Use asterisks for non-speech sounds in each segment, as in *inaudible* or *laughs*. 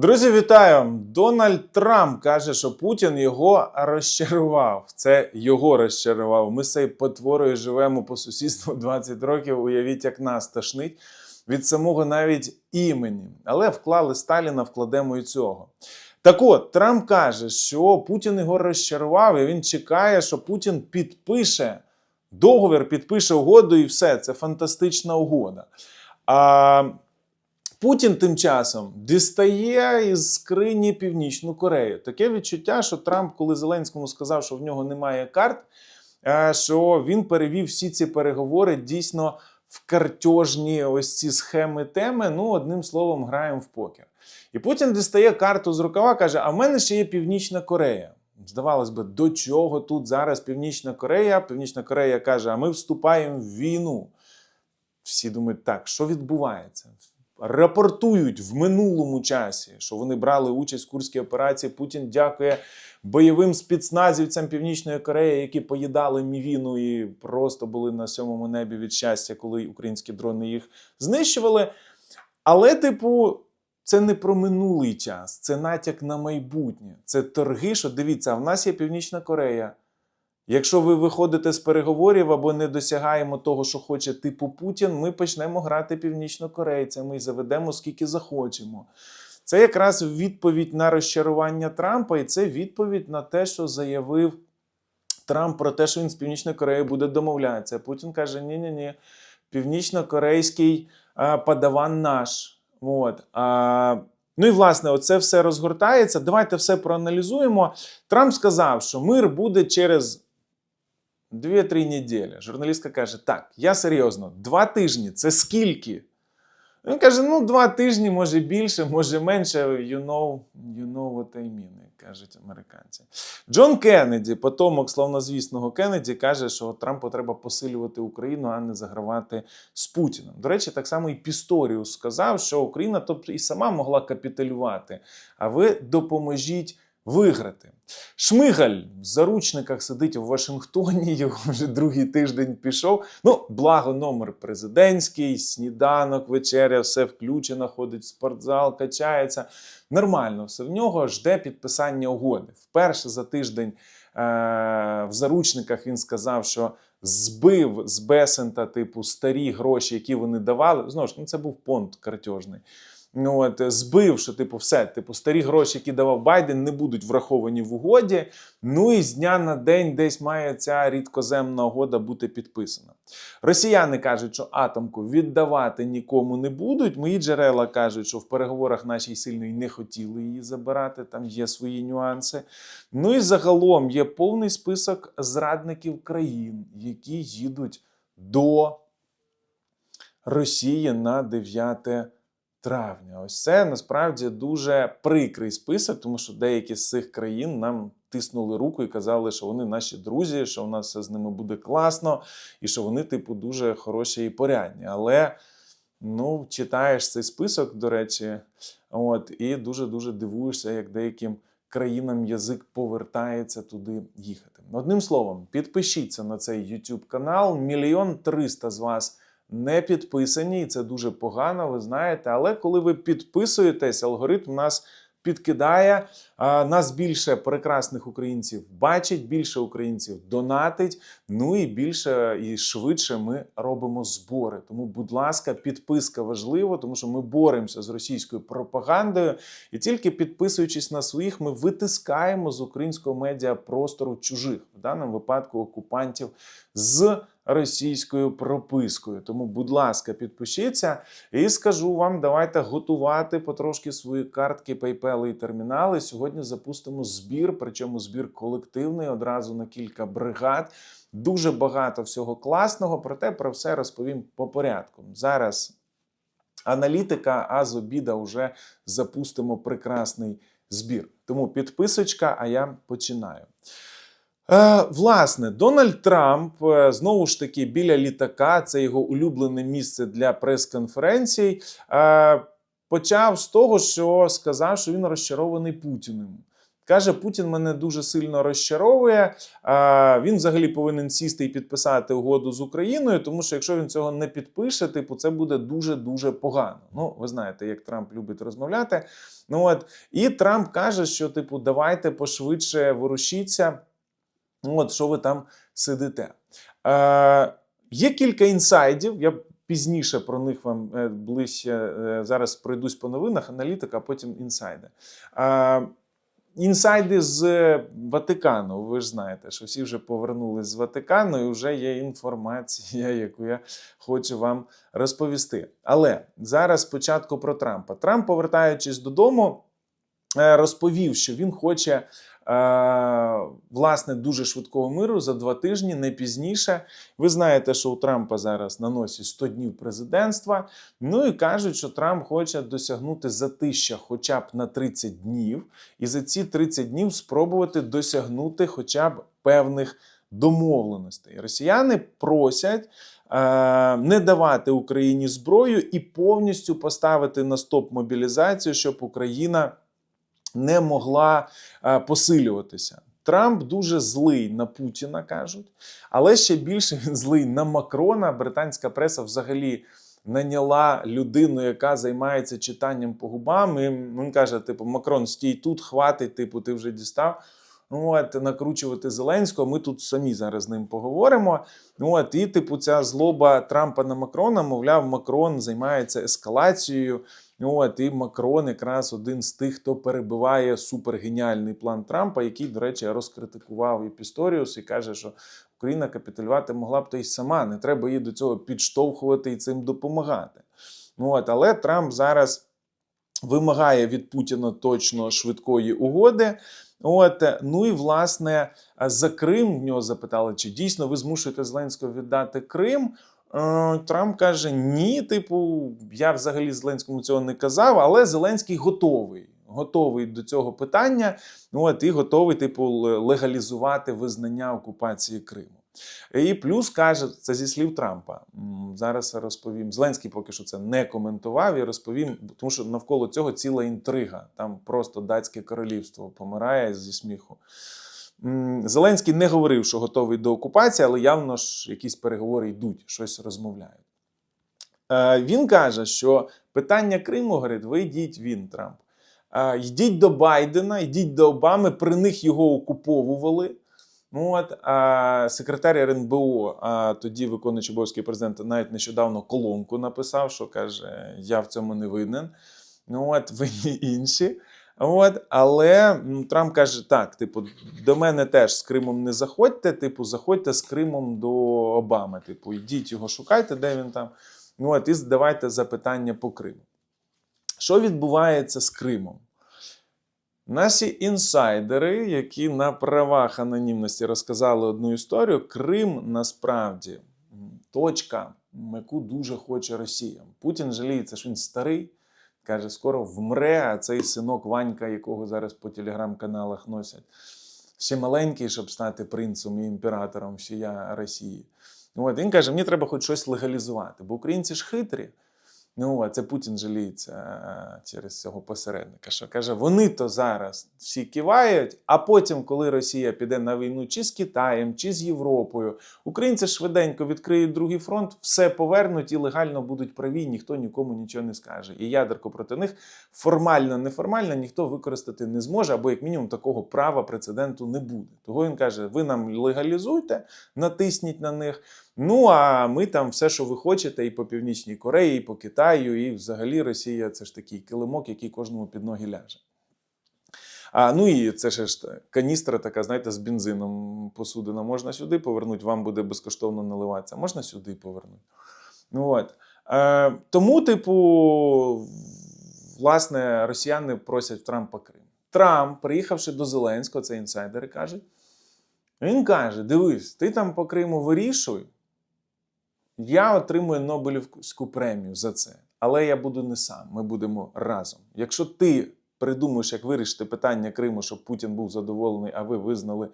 Друзі, вітаю! Дональд Трамп каже, що Путін його розчарував. Це його розчарував. Ми з цією потворою живемо по сусідству *laughs* 20 років. Уявіть, як нас тошнить від самого навіть імені. Але вклали Сталіна, вкладемо і цього. Так от, Трамп каже, що Путін його розчарував, і він чекає, що Путін підпише договір, підпише угоду, і все. Це фантастична угода. А Путін тим часом дістає із скрині Північну Корею. Таке відчуття, що Трамп, коли Зеленському сказав, що в нього немає карт, е, що він перевів всі ці переговори дійсно в картежні ось ці схеми теми. Ну, одним словом, граємо в покер. І Путін дістає карту з рукава, каже: А в мене ще є Північна Корея. Здавалось би, до чого тут зараз Північна Корея? Північна Корея каже: А ми вступаємо в війну. Всі думають, так, що відбувається? Рапортують в минулому часі, що вони брали участь в курській операції. Путін дякує бойовим спецназівцям Північної Кореї, які поїдали мівіну і просто були на сьомому небі від щастя, коли українські дрони їх знищували. Але, типу, це не про минулий час, це натяк на майбутнє. Це торги, що дивіться, в нас є Північна Корея. Якщо ви виходите з переговорів або не досягаємо того, що хоче типу Путін, ми почнемо грати північнокорейцями і заведемо скільки захочемо. Це якраз відповідь на розчарування Трампа, і це відповідь на те, що заявив Трамп про те, що він з Північною Кореєю буде домовлятися. Путін каже: ні ні ні північно-корейський а, подаван наш. От. А, Ну і власне, оце все розгортається. Давайте все проаналізуємо. Трамп сказав, що мир буде через 2-3 неділі. Журналістка каже: Так, я серйозно, два тижні це скільки? Він каже: ну, два тижні, може більше, може менше. You know, you know what I mean, кажуть американці. Джон Кеннеді, потомок славнозвісного Кеннеді, каже, що Трампу треба посилювати Україну, а не загравати з Путіним. До речі, так само і Пісторіус сказав, що Україна, тобто і сама могла капітулювати, а ви допоможіть виграти. Шмигаль в заручниках сидить в Вашингтоні, *laughs* його вже другий тиждень пішов. Ну, благо, номер президентський, сніданок, вечеря, все включено, ходить в спортзал, качається. Нормально, все в нього жде підписання угоди. Вперше за тиждень е- в заручниках він сказав, що збив з Бесента, типу, старі гроші, які вони давали. Знову ж ну, це був понт картежний. Ну, от, збив, що типу, все, типу, старі гроші, які давав Байден, не будуть враховані в угоді. Ну і з дня на день десь має ця рідкоземна угода бути підписана. Росіяни кажуть, що атомку віддавати нікому не будуть. Мої джерела кажуть, що в переговорах нашій сильно й не хотіли її забирати. Там є свої нюанси. Ну і загалом є повний список зрадників країн, які їдуть до Росії на 9 травня. Ось це насправді дуже прикрий список, тому що деякі з цих країн нам тиснули руку і казали, що вони наші друзі, що у нас все з ними буде класно, і що вони, типу, дуже хороші і порядні. Але ну, читаєш цей список, до речі, от, і дуже-дуже дивуєшся, як деяким. Країнам язик повертається туди їхати. Одним словом, підпишіться на цей YouTube канал. Мільйон триста з вас не підписані, і це дуже погано, ви знаєте. Але коли ви підписуєтесь, алгоритм нас підкидає. Нас більше прекрасних українців бачить, більше українців донатить. Ну і більше і швидше ми робимо збори. Тому, будь ласка, підписка важлива, тому що ми боремося з російською пропагандою. І тільки підписуючись на своїх, ми витискаємо з українського медіа простору чужих, в даному випадку окупантів з російською пропискою. Тому, будь ласка, підпишіться і скажу вам, давайте готувати потрошки свої картки, PayPal і термінали. Сьогодні запустимо збір, причому збір колективний одразу на кілька бригад. Дуже багато всього класного, проте про все розповім по порядку. Зараз аналітика, а з обіда вже запустимо прекрасний збір. Тому підписочка, а я починаю. Е, власне, Дональд Трамп е, знову ж таки біля літака, це його улюблене місце для прес-конференцій. Е, почав з того, що сказав, що він розчарований Путіним. Каже, Путін мене дуже сильно розчаровує. Він взагалі повинен сісти і підписати угоду з Україною, тому що якщо він цього не підпише, типу, це буде дуже дуже погано. Ну, ви знаєте, як Трамп любить розмовляти. Ну от і Трамп каже, що типу, давайте пошвидше ворушіться. Ну, от що ви там сидите. Е, є кілька інсайдів. Я пізніше про них вам е, ближче е, зараз пройдусь по новинах, аналітика, а потім інсайди. Е, інсайди з Ватикану. Ви ж знаєте, що всі вже повернулись з Ватикану, і вже є інформація, *laughs* яку я хочу вам розповісти. Але зараз спочатку про Трампа. Трамп, повертаючись додому, е, розповів, що він хоче. Е, Власне, дуже швидкого миру за два тижні, не пізніше. Ви знаєте, що у Трампа зараз на носі 100 днів президентства. Ну і кажуть, що Трамп хоче досягнути затища хоча б на 30 днів, і за ці 30 днів спробувати досягнути хоча б певних домовленостей. Росіяни просять е, не давати Україні зброю і повністю поставити на стоп мобілізацію, щоб Україна не могла е, посилюватися. Трамп дуже злий на Путіна, кажуть, але ще більше він злий на Макрона. Британська преса взагалі наняла людину, яка займається читанням по губам. І він каже: типу, Макрон, стій тут, хватить, типу, ти вже дістав. Ну, От, накручувати Зеленського, ми тут самі зараз з ним поговоримо. Ну, От, і, типу, ця злоба Трампа на Макрона, мовляв, Макрон займається ескалацією. От, і Макрон якраз один з тих, хто перебиває супергеніальний план Трампа, який, до речі, розкритикував і Пісторіус, і каже, що Україна капітулювати могла б то й сама. Не треба її до цього підштовхувати і цим допомагати. От, але Трамп зараз вимагає від Путіна точно швидкої угоди. От, ну і власне за Крим в нього запитали, чи дійсно ви змушуєте Зеленського віддати Крим. Е, Трамп каже: ні, типу, я взагалі Зеленському цього не казав, але Зеленський готовий. Готовий до цього питання. Ну, от, і готовий, типу, легалізувати визнання окупації Криму. І плюс каже, це зі слів Трампа. Зараз розповім. Зеленський поки що це не коментував і розповім, тому що навколо цього ціла інтрига. Там просто датське королівство помирає зі сміху. Зеленський не говорив, що готовий до окупації, але явно ж якісь переговори йдуть, щось розмовляють. Е, Він каже, що питання Криму, говорить, ви йдіть він, Трамп. Е, Йдіть до Байдена, йдіть до Обами, при них його окуповували. Ну, от, а секретар РНБО, а тоді виконуючий обов'язки президента, навіть нещодавно колонку написав, що каже: Я в цьому не винен. Ну, от, винні інші. От, але Трамп каже: так, типу, до мене теж з Кримом не заходьте, типу, заходьте з Кримом до Обами. Типу, йдіть його шукайте, де він там. Ну, от, і задавайте запитання по Криму. Що відбувається з Кримом? Наші інсайдери, які на правах анонімності розказали одну історію, Крим насправді точка, яку дуже хоче Росія. Путін жаліється, що він старий, каже, скоро вмре, а цей синок Ванька, якого зараз по телеграм-каналах носять, ще маленький, щоб стати принцем і імператором всія Росії. От, він каже, мені треба хоч щось легалізувати, бо українці ж хитрі. Ну, а це Путін жаліється е, через цього посередника. Що каже, вони то зараз всі кивають, а потім, коли Росія піде на війну чи з Китаєм, чи з Європою, українці швиденько відкриють другий фронт, все повернуть і легально будуть праві, ніхто нікому нічого не скаже. І ядерко проти них формально, неформально ніхто використати не зможе, або як мінімум такого права прецеденту не буде. Того він каже: ви нам легалізуйте, натисніть на них. Ну а ми там все, що ви хочете, і по Північній Кореї, і по Китаю, і взагалі Росія це ж такий килимок, який кожному під ноги ляже. А, ну і це ж каністра така, знаєте, з бензином посудина. Можна сюди повернути, вам буде безкоштовно наливатися. Можна сюди повернути. Ну, от. Е, тому, типу, власне, росіяни просять Трампа Крим. Трамп, приїхавши до Зеленського, це інсайдери кажуть. Він каже: дивись, ти там по Криму вирішуй, я отримую Нобелівську премію за це. Але я буду не сам, ми будемо разом. Якщо ти придумаєш, як вирішити питання Криму, щоб Путін був задоволений, а ви визнали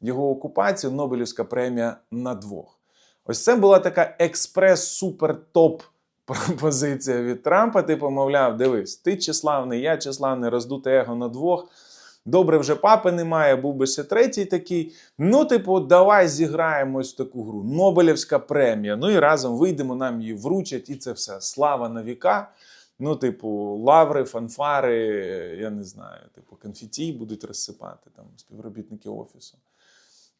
його окупацію, Нобелівська премія на двох. Ось це була така експрес-супер-топ *laughs* пропозиція від Трампа. Типу, мовляв, дивись, ти числавний, я числавний, роздуте его на двох. Добре, вже папи немає, був би ще третій такий. Ну, типу, давай зіграємо ось таку гру. Нобелівська премія. Ну і разом вийдемо, нам її вручать, і це все. Слава на віка. Ну, типу, лаври, фанфари, я не знаю, типу, конфеті будуть розсипати там співробітники офісу.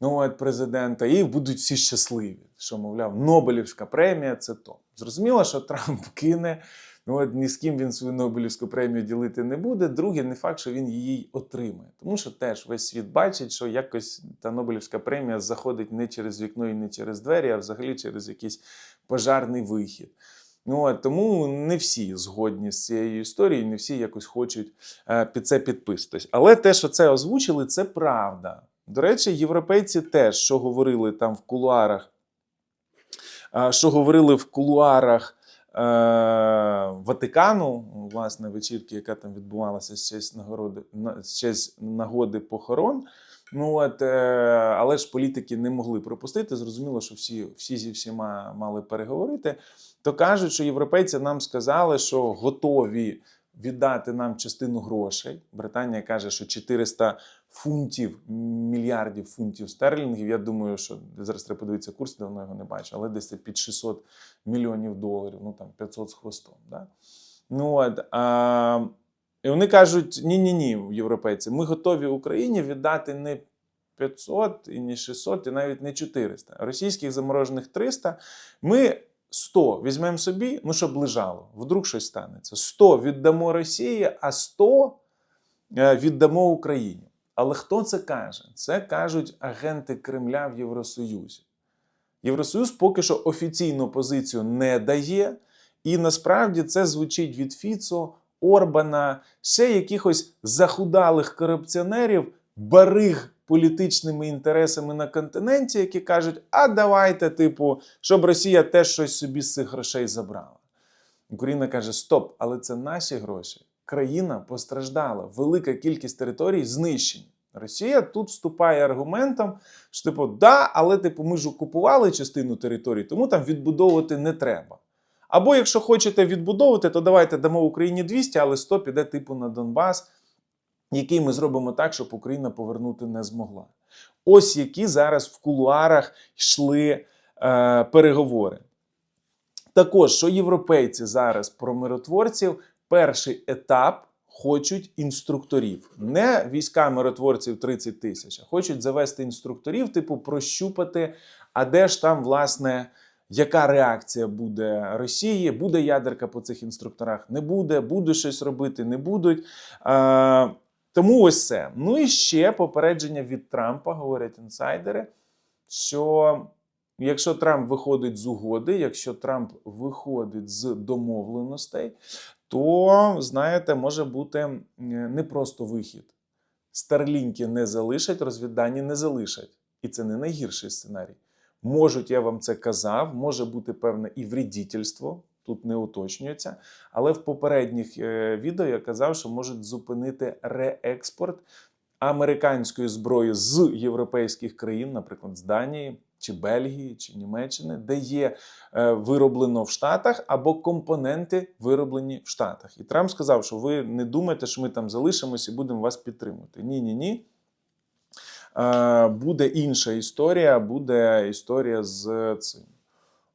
Ну, от президента, і будуть всі щасливі. Що, мовляв, Нобелівська премія це то. Зрозуміло, що Трамп кине. Ну, от ні з ким він свою Нобелівську премію ділити не буде. Друге, не факт, що він її отримає. Тому що теж весь світ бачить, що якось та Нобелівська премія заходить не через вікно і не через двері, а взагалі через якийсь пожарний вихід. Ну, от, тому не всі згодні з цією історією, не всі якось хочуть е, під це підписатись. Але те, що це озвучили, це правда. До речі, європейці теж, що говорили там в кулуарах, е, що говорили в кулуарах Ватикану, власне, вечірки, яка там відбувалася з честь нагороди, на, з честь нагоди похорон. Ну от, е, але ж політики не могли пропустити. Зрозуміло, що всі, всі зі всіма мали переговорити. То кажуть, що європейці нам сказали, що готові віддати нам частину грошей. Британія каже, що 400 фунтів, мільярдів фунтів стерлінгів. Я думаю, що зараз треба подивитися курс, давно його не бачу, але десь це під 600 мільйонів доларів, ну там 500 з хвостом. Да? Ну от, а, і вони кажуть: ні-ні ні, європейці, ми готові Україні віддати не 500 і не 600, і навіть не 400. Російських заморожених 300. Ми 100 візьмемо собі, ну щоб лежало, вдруг щось станеться. 100 віддамо Росії, а 100 е, віддамо Україні. Але хто це каже? Це кажуть агенти Кремля в Євросоюзі. Євросоюз поки що офіційну позицію не дає, і насправді це звучить від Фіцо, Орбана, ще якихось захудалих корупціонерів, бариг політичними інтересами на континенті, які кажуть: а давайте, типу, щоб Росія теж щось собі з цих грошей забрала. Україна каже: Стоп, але це наші гроші. Країна постраждала, велика кількість територій знищені. Росія тут вступає аргументом, що типу, да, але типу, ми ж окупували частину території, тому там відбудовувати не треба. Або якщо хочете відбудовувати, то давайте дамо Україні 200, але 100 піде типу на Донбас, який ми зробимо так, щоб Україна повернути не змогла. Ось які зараз в кулуарах йшли е, переговори. Також, що європейці зараз про миротворців, перший етап хочуть інструкторів. Не війська миротворців 30 тисяч, а хочуть завести інструкторів, типу, прощупати, а де ж там, власне, яка реакція буде Росії? Буде ядерка по цих інструкторах? Не буде, буде щось робити, не будуть. Е, тому ось це. Ну і ще попередження від Трампа, говорять інсайдери, що якщо Трамп виходить з угоди, якщо Трамп виходить з домовленостей, то, знаєте, може бути не просто вихід. Старлінки не залишать, розвіддані не залишать. І це не найгірший сценарій. Можуть, я вам це казав, може бути певне і вредительство, тут не уточнюється. Але в попередніх е, відео я казав, що можуть зупинити реекспорт американської зброї з європейських країн, наприклад, з Данії. Чи Бельгії, чи Німеччини, де є е, вироблено в Штатах або компоненти вироблені в Штатах. І Трамп сказав, що ви не думаєте, що ми там залишимось і будемо вас підтримувати. Ні, ні, ні. Е, буде інша історія, буде історія з цим.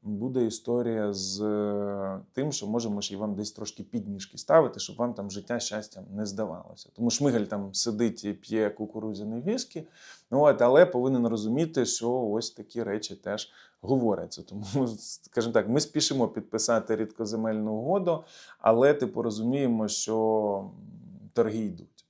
Буде історія з е, тим, що можемо ще й вам десь трошки підніжки ставити, щоб вам там життя щастям не здавалося. Тому Шмигаль там сидить і п'є кукурудзяний віскі, ну, от, але повинен розуміти, що ось такі речі теж говоряться. Тому, скажімо так, ми спішимо підписати рідкоземельну угоду, але типу розуміємо, що торги йдуть.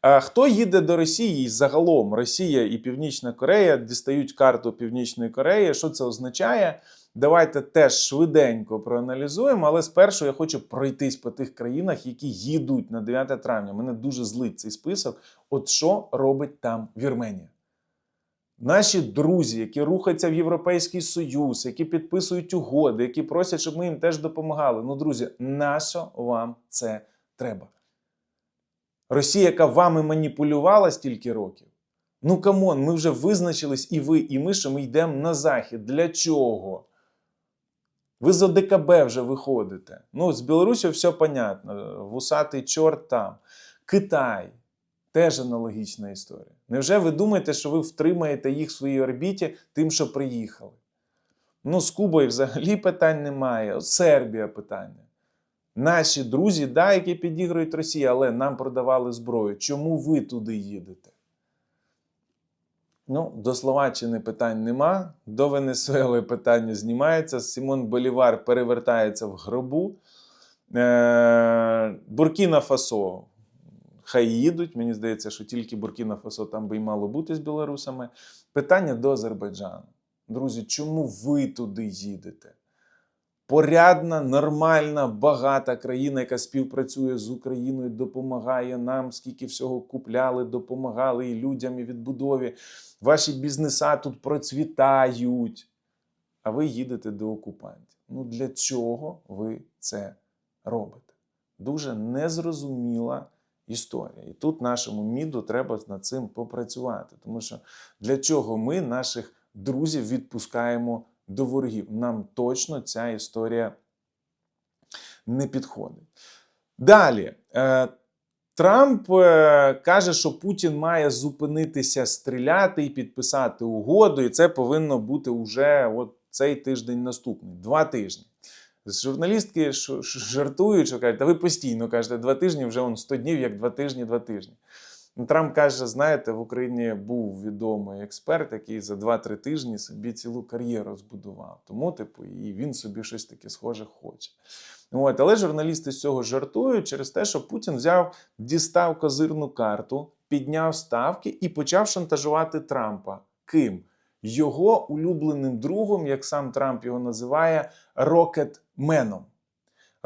А Хто їде до Росії? І загалом Росія і Північна Корея дістають карту Північної Кореї. Що це означає? Давайте теж швиденько проаналізуємо, але спершу я хочу пройтись по тих країнах, які їдуть на 9 травня. Мене дуже злить цей список. От що робить там Вірменія? Наші друзі, які рухаються в Європейський Союз, які підписують угоди, які просять, щоб ми їм теж допомагали. Ну, друзі, нащо вам це треба? Росія, яка вами маніпулювала стільки років. Ну камон, ми вже визначились і ви, і ми, що ми йдемо на захід. Для чого? Ви з ОДКБ вже виходите. Ну, з Білорусі все понятно. Вусатий чорт там. Китай. Теж аналогічна історія. Невже ви думаєте, що ви втримаєте їх в своїй орбіті тим, що приїхали? Ну, з Кубою взагалі *laughs* питань немає. От Сербія питання. Наші друзі, да, які підігрують Росії, але нам продавали зброю. Чому ви туди їдете? Ну, до Словаччини питань нема, до Венесуели питання знімається. Сімон Болівар перевертається в гробу. Е, Буркіна Фасо. Хай їдуть. Мені здається, що тільки Буркіна Фасо там би й мало бути з білорусами. Питання до Азербайджану. Друзі, чому ви туди їдете? Порядна, нормальна, багата країна, яка співпрацює з Україною, допомагає нам, скільки всього купляли, допомагали і людям, і відбудові. Ваші бізнеса тут процвітають. А ви їдете до окупантів. Ну для чого ви це робите? Дуже незрозуміла історія. І тут нашому міду треба над цим попрацювати. Тому що для чого ми наших друзів відпускаємо до ворогів? Нам точно ця історія не підходить. Далі. Е, Трамп е, каже, що Путін має зупинитися стріляти і підписати угоду, і це повинно бути уже от цей тиждень наступний, два тижні. Журналістки жартують, що кажуть, та ви постійно кажете, два тижні, вже он 100 днів, як два тижні, два тижні. Ну, Трамп каже: знаєте, в Україні був відомий експерт, який за 2-3 тижні собі цілу кар'єру збудував. Тому, типу, і він собі щось таке схоже хоче. От, але журналісти з цього жартують через те, що Путін взяв, дістав козирну карту, підняв ставки і почав шантажувати Трампа. Ким? Його улюбленим другом, як сам Трамп його називає, Рокетменом.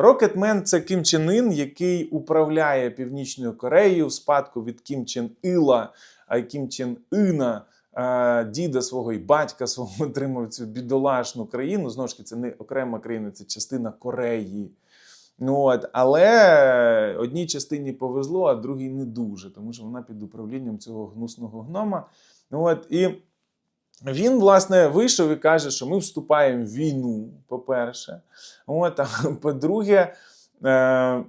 Рокетмен це Кім Чен Ін, який управляє Північною Кореєю в спадку від Кім Чен Іла, а Кім Чен Іна, е, діда свого і батька свого *laughs* отримав цю бідолашну країну. Знову ж таки, це не окрема країна, це частина Кореї. Ну, от, але одній частині повезло, а другій не дуже, тому що вона під управлінням цього гнусного гнома. Ну, от, і він, власне, вийшов і каже, що ми вступаємо в війну, по-перше. От, а *laughs* по-друге, е,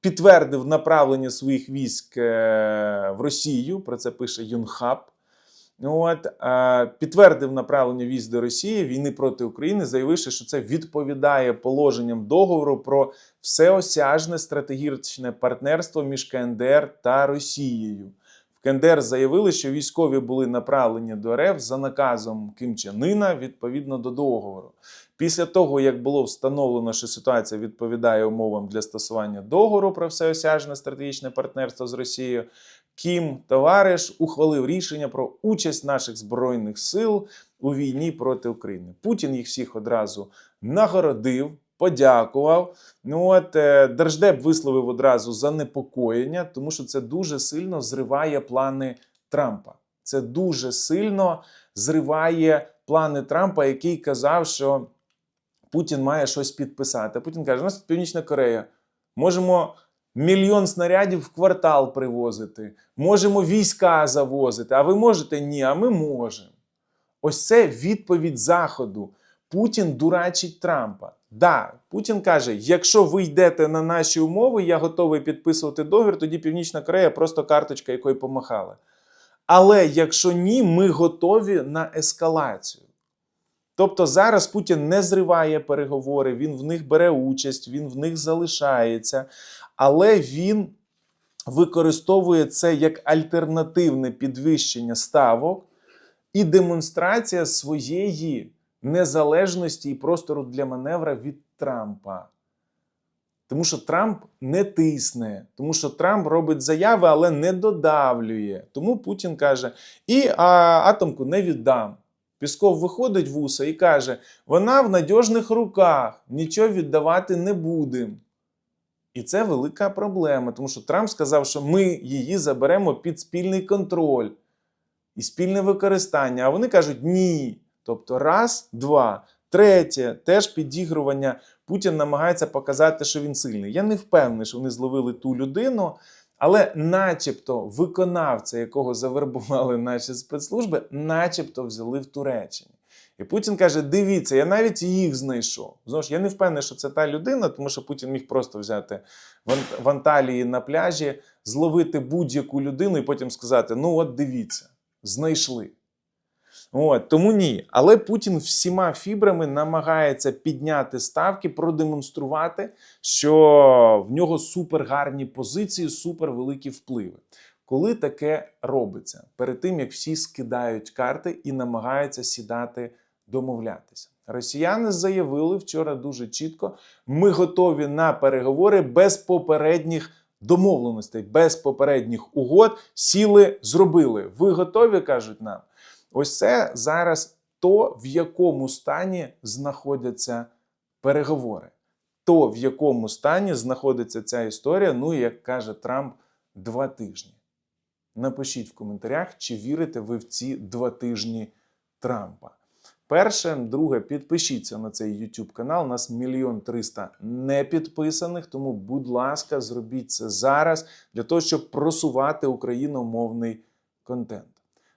підтвердив направлення своїх військ е, в Росію. Про це пише Юнхаб. От, підтвердив направлення військ до Росії війни проти України, заявивши, що це відповідає положенням договору про всеосяжне стратегічне партнерство між КНДР та Росією. В КНДР заявили, що військові були направлені до РФ за наказом Ким Чен Іна відповідно до договору. Після того, як було встановлено, що ситуація відповідає умовам для стосування договору про всеосяжне стратегічне партнерство з Росією, Кім товариш ухвалив рішення про участь наших збройних сил у війні проти України. Путін їх всіх одразу нагородив, подякував. Ну от е, Держдеп висловив одразу занепокоєння, тому що це дуже сильно зриває плани Трампа. Це дуже сильно зриває плани Трампа, який казав, що Путін має щось підписати. Путін каже: у нас Північна Корея. Можемо мільйон снарядів в квартал привозити, можемо війська завозити. А ви можете? Ні, а ми можемо. Ось це відповідь Заходу. Путін дурачить Трампа. Да, Путін каже: якщо ви йдете на наші умови, я готовий підписувати договір, тоді Північна Корея просто карточка, якою помахали. Але якщо ні, ми готові на ескалацію. Тобто зараз Путін не зриває переговори, він в них бере участь, він в них залишається, але він використовує це як альтернативне підвищення ставок і демонстрація своєї незалежності і простору для маневра від Трампа. Тому що Трамп не тисне, тому що Трамп робить заяви, але не додавлює. Тому Путін каже: і а, атомку не віддам. Пісков виходить в уса і каже: вона в надіжних руках, нічого віддавати не будемо. І це велика проблема, тому що Трамп сказав, що ми її заберемо під спільний контроль і спільне використання. А вони кажуть ні. Тобто, раз, два. Третє, теж підігрування. Путін намагається показати, що він сильний. Я не впевнений, що вони зловили ту людину, але, начебто, виконавця, якого завербували наші спецслужби, начебто взяли в Туреччині. І Путін каже: дивіться, я навіть їх знайшов. Знову ж я не впевнений, що це та людина, тому що Путін міг просто взяти в Ан- Анталії на пляжі, зловити будь-яку людину і потім сказати: ну от дивіться, знайшли. От, тому ні. Але Путін всіма фібрами намагається підняти ставки, продемонструвати, що в нього супергарні позиції, супервеликі впливи. Коли таке робиться, перед тим як всі скидають карти і намагаються сідати домовлятися. Росіяни заявили вчора дуже чітко: ми готові на переговори без попередніх домовленостей, без попередніх угод. Сіли, зробили. Ви готові? кажуть нам. Ось це зараз то, в якому стані знаходяться переговори, то, в якому стані знаходиться ця історія, ну, як каже Трамп, два тижні. Напишіть в коментарях, чи вірите ви в ці два тижні Трампа. Перше, друге, підпишіться на цей YouTube канал. У нас мільйон триста непідписаних, тому, будь ласка, зробіть це зараз для того, щоб просувати україномовний контент.